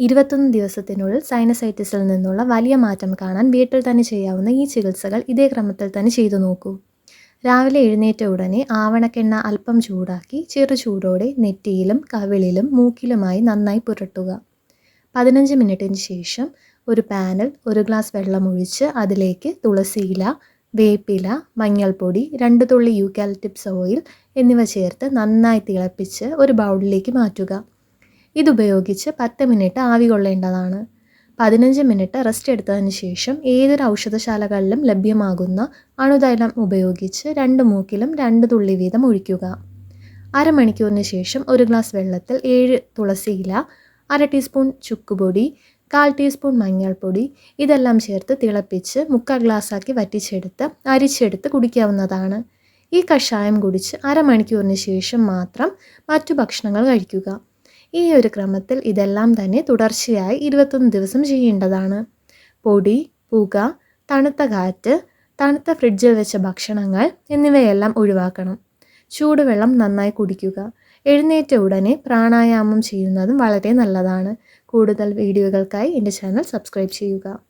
ഇരുപത്തൊന്ന് ദിവസത്തിനുള്ളിൽ സൈനസൈറ്റിസിൽ നിന്നുള്ള വലിയ മാറ്റം കാണാൻ വീട്ടിൽ തന്നെ ചെയ്യാവുന്ന ഈ ചികിത്സകൾ ഇതേ ക്രമത്തിൽ തന്നെ ചെയ്തു നോക്കൂ. രാവിലെ എഴുന്നേറ്റ ഉടനെ ആവണക്കെണ്ണ അല്പം ചൂടാക്കി ചെറു ചൂടോടെ നെറ്റിയിലും കവിളിലും മൂക്കിലുമായി നന്നായി പുരട്ടുക. പതിനഞ്ച് മിനിറ്റിന് ശേഷം ഒരു പാനിൽ ഒരു ഗ്ലാസ് വെള്ളം ഒഴിച്ച് അതിലേക്ക് തുളസിയില വേപ്പില മഞ്ഞൾപ്പൊടി രണ്ട് തുള്ളി യൂക്കാലിറ്റിപ്സ് ഓയിൽ എന്നിവ ചേർത്ത് നന്നായി തിളപ്പിച്ച് ഒരു ബൗളിലേക്ക് മാറ്റുക. ഇതുപയോഗിച്ച് പത്ത് മിനിറ്റ് ആവി കൊള്ളേണ്ടതാണ്. പതിനഞ്ച് മിനിറ്റ് റെസ്റ്റ് എടുത്തതിന് ശേഷം ഏതൊരു ഔഷധശാലകളിലും ലഭ്യമാകുന്ന അണുതൈലം ഉപയോഗിച്ച് രണ്ട് മൂക്കിലും രണ്ട് തുള്ളി വീതം ഒഴിക്കുക. അരമണിക്കൂറിന് ശേഷം ഒരു ഗ്ലാസ് വെള്ളത്തിൽ ഏഴ് തുളസി ഇല അര ടീസ്പൂൺ ചുക്കുപൊടി കാൽ ടീസ്പൂൺ മഞ്ഞൾപ്പൊടി ഇതെല്ലാം ചേർത്ത് തിളപ്പിച്ച് മുക്കാൽ ഗ്ലാസ്സാക്കി വറ്റിച്ചെടുത്ത് അരിച്ചെടുത്ത് കുടിക്കാവുന്നതാണ്. ഈ കഷായം കുടിച്ച് അരമണിക്കൂറിന് ശേഷം മാത്രം മറ്റു ഭക്ഷണങ്ങൾ കഴിക്കുക. ഈ ഒരു ക്രമത്തിൽ ഇതെല്ലാം തന്നെ തുടർച്ചയായി ഇരുപത്തൊന്ന് ദിവസം ചെയ്യേണ്ടതാണ്. പൊടി പുക തണുത്ത കാറ്റ് തണുത്ത ഫ്രിഡ്ജിൽ വെച്ച ഭക്ഷണങ്ങൾ എന്നിവയെല്ലാം ഒഴിവാക്കണം. ചൂടുവെള്ളം നന്നായി കുടിക്കുക. എഴുന്നേറ്റ ഉടനെ പ്രാണായാമം ചെയ്യുന്നതും വളരെ നല്ലതാണ്. കൂടുതൽ വീഡിയോകൾക്കായി എന്റെ ചാനൽ സബ്സ്ക്രൈബ് ചെയ്യുക.